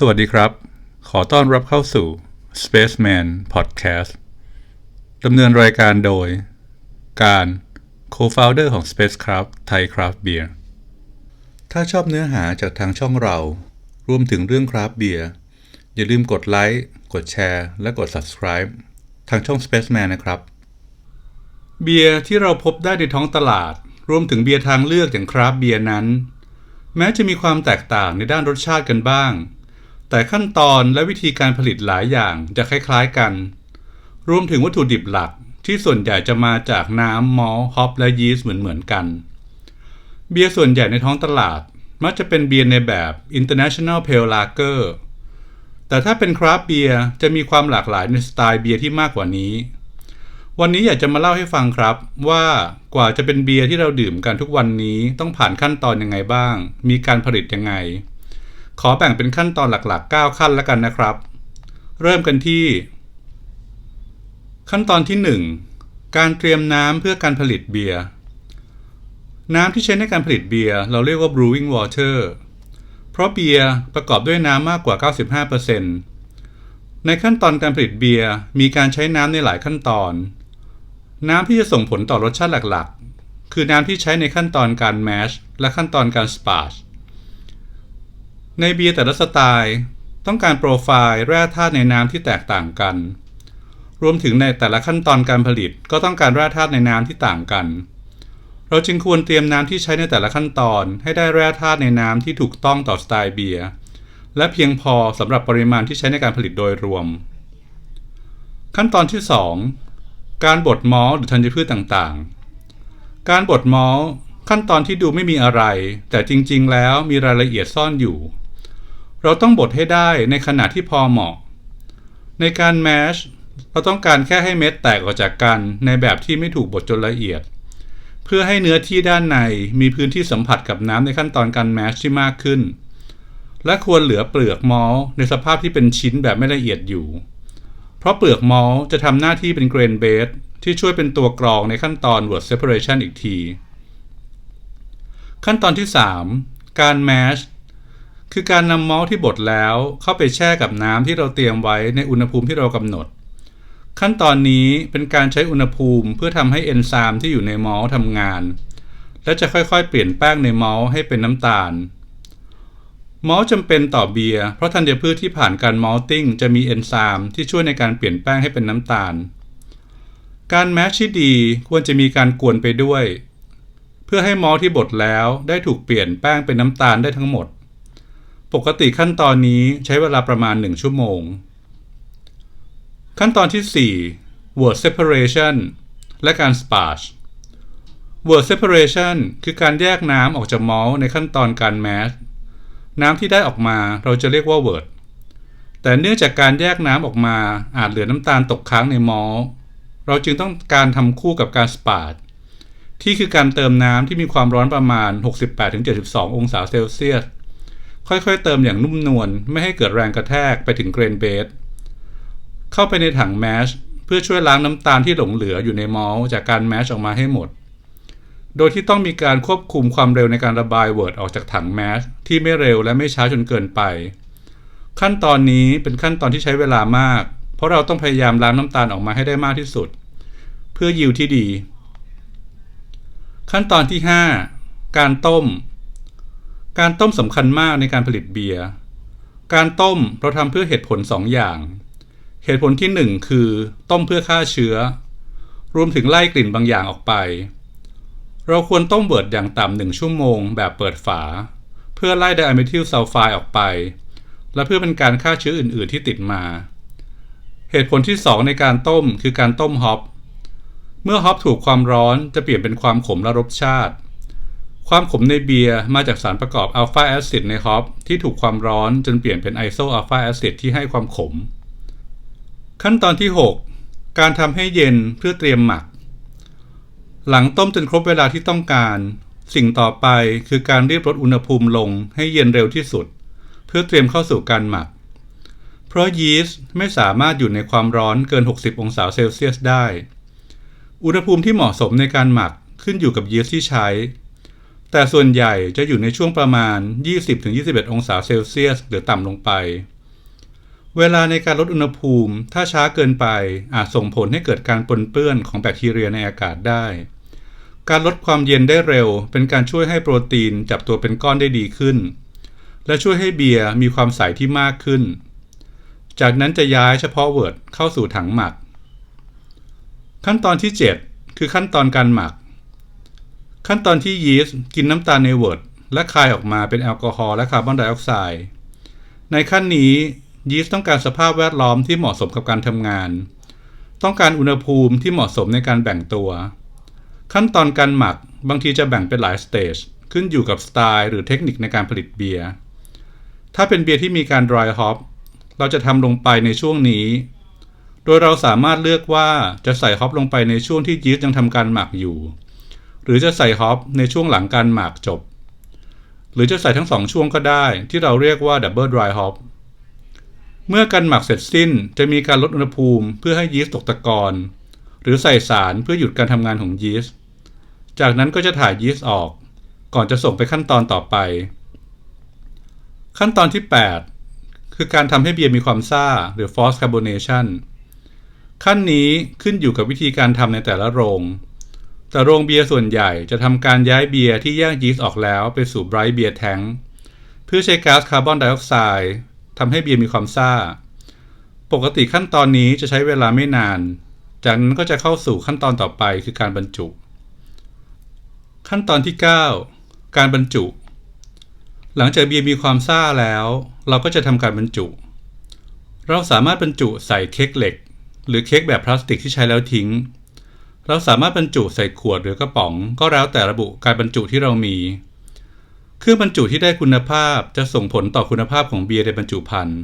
สวัสดีครับ ขอต้อนรับเข้าสู่ Spaceman Podcast ดำเนินรายการโดย การ Co-founder ของ Spacecraft Thai Craft Beer ถ้าชอบเนื้อหาจากทางช่องเรา รวมถึงเรื่องคราฟเบียร์อย่าลืมกดไลค์ กดแชร์ และกด subscribe ทางช่อง Spaceman นะครับ เบียร์ที่เราพบได้ในท้องตลาด รวมถึงเบียร์ทางเลือกอย่างคราฟเบียร์นั้น แม้จะมีความแตกต่างในด้านรสชาติกันบ้าง แต่ขั้นตอนและวิธีการผลิตหลายอย่างจะคล้ายๆกัน รวมถึงวัตถุดิบหลักที่ส่วนใหญ่จะมาจากน้ำมอลฮอปและยีสต์เหมือนๆกัน เบียร์ส่วนใหญ่ในท้องตลาดมักจะเป็นเบียร์ในแบบ International Pale Lager แต่ถ้าเป็นคราฟเบียร์จะมีความหลากหลายในสไตล์เบียร์ที่มากกว่านี้ วันนี้อยากจะมาเล่าให้ฟังครับ ว่ากว่าจะเป็นเบียร์ที่เราดื่มกันทุกวันนี้ต้องผ่านขั้นตอนยังไงบ้าง มีการผลิตยังไง ขอแบ่งเป็นขั้นตอนหลักๆ 9 ขั้นแล้วกันนะครับ เริ่มกันที่ ขั้นตอนที่ 1 การเตรียมน้ำเพื่อการผลิตเบียร์น้ำที่ใช้ในการผลิตเบียร์เราเรียกว่า brewing water เพราะเบียร์ประกอบด้วยน้ำมากกว่า 95%ในขั้นตอนการผลิตเบียร์มีการใช้น้ำในหลายขั้นตอน น้ำที่จะส่งผลต่อรสชาติหลักๆ คือน้ำที่ใช้ในขั้นตอนการแมชและขั้นตอนการสปาช ในเบียร์แต่ละสไตล์ต้องการโปรไฟล์แร่ธาตุในน้ำที่แตกต่างกัน รวมถึงในแต่ละขั้นตอนการผลิตก็ต้องการแร่ธาตุในน้ำที่ต่างกัน เราจึงควรเตรียมน้ำที่ใช้ในแต่ละขั้นตอน ให้ได้แร่ธาตุในน้ำที่ถูกต้องต่อสไตล์เบียร์และเพียงพอสำหรับปริมาณที่ใช้ในการผลิตโดยรวม ขั้นตอนที่ 2 การบดมอลหรือธัญพืชต่างๆ การบดมอลขั้นตอนที่ดูไม่มีอะไร แต่จริงๆ แล้วมีรายละเอียดซ่อนอยู่ เราต้องบดให้ได้ในขนาดที่พอเหมาะ ในการแมชเราต้องการแค่ให้เม็ดแตกออกจากกันในแบบที่ไม่ถูกบดจนละเอียด เพื่อให้เนื้อที่ด้านในมีพื้นที่สัมผัสกับน้ำในขั้นตอนการแมชที่มากขึ้น และควรเหลือเปลือกมอลในสภาพที่เป็นชิ้นแบบไม่ละเอียดอยู่ เพราะเปลือกมอลจะทำหน้าที่เป็นเกรนเบสที่ช่วยเป็นตัวกรองในขั้นตอน word separation อีกที ขั้นตอนที่ 3 การแมช คือการนำมอลที่บดแล้วเข้าไปแช่กับน้ำที่เราเตรียมไว้ในอุณหภูมิที่เรากำหนด ขั้นตอนนี้เป็นการใช้อุณหภูมิเพื่อทำให้เอนไซม์ที่อยู่ในมอลทำงาน และจะค่อยๆ เปลี่ยนแป้งในมอลให้เป็นน้ำตาลมอลจำเป็นต่อเบียร์เพราะธัญพืชที่ผ่านการมอลติ้งจะมีเอนไซม์ที่ช่วยในการเปลี่ยนแป้งให้เป็นน้ำตาล การแมชที่ดีควรจะมีการกวนไปด้วย เพื่อให้มอลที่บดแล้วได้ถูกเปลี่ยนแป้งเป็นน้ำตาลได้ทั้งหมด ปกติขั้นตอนนี้ใช้เวลาประมาณ 1 ชั่วโมง ขั้นตอนที่ 4 word separation และการ sparge word separation คือการแยกน้ำออกจากมอลในขั้นตอนการแมชน้ำที่ได้ออกมาเราจะเรียกว่า word แต่เนื่องจากการแยกน้ำออกมาอาจเหลือน้ำตาลตกค้างในมอลเราจึงต้องการทำคู่กับการ sparge ที่คือการเติมน้ำที่มีความร้อนประมาณ 68-72 องศาเซลเซียส ค่อยๆ เติมอย่างนุ่มนวลไม่ให้เกิดแรงกระแทกไปถึงเกรนเบสเข้าไปในถังแมชเพื่อช่วยล้างน้ำตาลที่หลงเหลืออยู่ในมอลจากการแมชออกมาให้หมด โดยที่ต้องมีการควบคุมความเร็วในการระบายเวิร์ดออกจากถังแมชที่ไม่เร็วและไม่ช้าจนเกินไป ขั้นตอนนี้เป็นขั้นตอนที่ใช้เวลามาก เพราะเราต้องพยายามล้างน้ำตาลออกมาให้ได้มากที่สุด เพื่อยิวที่ดี ขั้นตอนที่ 5 การต้ม การต้มสำคัญมากในการผลิตเบียร์ การต้มเราทำเพื่อเหตุผล 2 อย่าง เหตุผลที่ 1 คือ ต้มเพื่อฆ่าเชื้อ รวมถึงไล่กลิ่นบางอย่างออกไป เราควรต้มเบิร์ดอย่างต่ำหนึ่งชั่วโมงแบบเปิดฝา เพื่อไล่ไดอะเมทิลซัลไฟด์ออกไป และเพื่อเป็นการฆ่าเชื้ออื่น ๆ ที่ติดมา เหตุผลที่ 2 ในการต้มคือการต้มฮอป เมื่อฮอปถูกความร้อนจะเปลี่ยนเป็นความขมและรสชาติ ความขมในเบียร์มาจากสารประกอบอัลฟาแอซิดในฮอปที่ถูกความร้อนจนเปลี่ยนเป็นไอโซอัลฟาแอซิดที่ให้ความขม ขั้นตอนที่ 6 การทำให้เย็นเพื่อเตรียมหมัก หลังต้มจนครบเวลาที่ต้องการ สิ่งต่อไปคือการรีบลดอุณหภูมิลงให้เย็นเร็วที่สุด เพื่อเตรียมเข้าสู่การหมัก เพราะยีสต์ไม่สามารถอยู่ในความร้อนเกิน 60 องศาเซลเซียสได้ อุณหภูมิที่เหมาะสมในการหมักขึ้นอยู่กับยีสต์ที่ใช้ แต่ส่วนใหญ่จะอยู่ในช่วงประมาณ 20-21 องศาเซลเซียส หรือต่ำลงไป เวลาในการลดอุณหภูมิ ถ้าช้าเกินไปอาจส่งผลให้เกิดการปนเปื้อนของแบคทีเรียในอากาศได้ การลดความเย็นได้เร็ว เป็นการช่วยให้โปรตีนจับตัวเป็นก้อนได้ดีขึ้น และช่วยให้เบียร์มีความใสที่มากขึ้น จากนั้นจะย้ายเฉพาะเวิร์ดเข้าสู่ถังหมัก ขั้นตอนที่ 7 คือขั้นตอนการหมัก ขั้นตอนที่ยีสต์กินน้ำตาลในเวิร์ดและคายออกมาเป็นแอลกอฮอล์และคาร์บอนไดออกไซด์ในขั้นนี้ยีสต์ต้องการสภาพแวดล้อมที่เหมาะสมกับการทำงาน ต้องการอุณหภูมิที่เหมาะสมในการแบ่งตัว ขั้นตอนการหมักบางทีจะแบ่งเป็นหลายสเตจขึ้นอยู่กับสไตล์หรือเทคนิคในการผลิตเบียร์ถ้าเป็นเบียร์ที่มีการ dry hop เราจะทำลงไปในช่วงนี้ โดยเราสามารถเลือกว่าจะใส่ฮอปลงไปในช่วงที่ยีสต์ยังทำการหมักอยู่ หรือจะใส่ฮอปในช่วงหลังการหมักจบ หรือจะใส่ทั้งสองช่วงก็ได้ที่เราเรียกว่า double dry hop เมื่อการหมักเสร็จสิ้นจะมีการลดอุณหภูมิเพื่อให้ยีสต์ตกตะกอนหรือใส่สารเพื่อหยุดการทำงานของยีสต์ จากนั้นก็จะถ่ายยีสต์ออก ก่อนจะส่งไปขั้นตอนต่อไป ขั้นตอนที่ 8 คือการทำให้เบียร์มีความซ่าหรือ forced carbonation ขั้นนี้ขึ้นอยู่กับวิธีการทำในแต่ละโรง แต่โรงเบียร์ส่วนใหญ่จะทำการย้ายเบียร์ที่แยกยีสต์ออกแล้วไปสู่ไบรท์เบียร์แทงเพื่อใช้ก๊าซคาร์บอนไดออกไซด์ทำให้เบียร์มีความซ่า ปกติขั้นตอนนี้จะใช้เวลาไม่นาน จากนั้นก็จะเข้าสู่ขั้นตอนต่อไปคือการบรรจุ ขั้นตอนที่ 9 การบรรจุ หลังจากเบียร์มีความซ่าแล้ว เราก็จะทำการบรรจุ เราสามารถบรรจุใส่เค้กเหล็ก หรือเค้กแบบพลาสติกที่ใช้แล้วทิ้ง เราสามารถบรรจุใส่ขวดหรือกระป๋อง ก็แล้วแต่ระบุการบรรจุที่เรามี เครื่องบรรจุที่ได้คุณภาพจะส่งผลต่อคุณภาพของเบียร์ในบรรจุภัณฑ์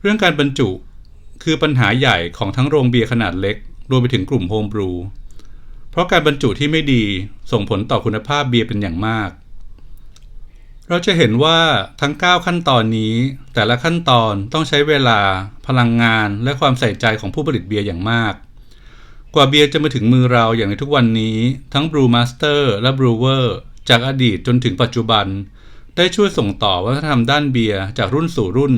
เรื่องการบรรจุคือปัญหาใหญ่ของทั้งโรงเบียร์ขนาดเล็ก รวมไปถึงกลุ่มโฮมบรู เพราะการบรรจุที่ไม่ดีส่งผลต่อคุณภาพเบียร์เป็นอย่างมาก เราจะเห็นว่าทั้ง 9 ขั้นตอนนี้ แต่ละขั้นตอนต้องใช้เวลา พลังงาน และความใส่ใจของผู้ผลิตเบียร์อย่างมาก กว่าเบียร์จะมาถึงมือเราอย่างในทุกวันนี้ ทั้ง Brew Master และ Brewer จากอดีตจนถึงปัจจุบัน ได้ช่วยส่งต่อวัฒนธรรมด้านเบียร์จากรุ่นสู่รุ่น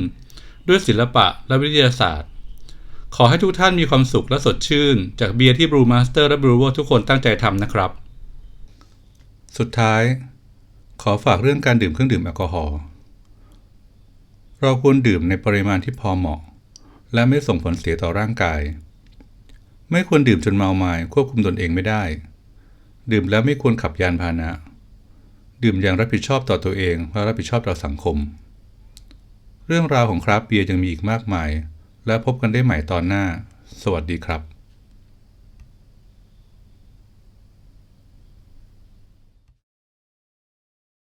ด้วยศิลปะและวิทยาศาสตร์ ขอให้ทุกท่านมีความสุขและสดชื่น จากเบียร์ที่ Brew Master และ Brewer ทุกคนตั้งใจทำนะครับ สุดท้าย ขอฝากเรื่องการดื่มเครื่องดื่มแอลกอฮอล์เราควรดื่มในปริมาณที่พอเหมาะ และไม่ส่งผลเสียต่อร่างกาย ไม่ควรดื่มจนเมาไมา้ควบคุมตนเองไม่ได้ ดื่มแล้วไม่ควรขับยานพาหนะ ดื่มอย่างรับผิดชอบต่อตัวเองและรับผิดชอบต่อสังคม เรื่องราวของคราฟเบียร์ยังมีอีกมากมาย และพบกันได้ใหม่ตอนหน้า สวัสดีครับ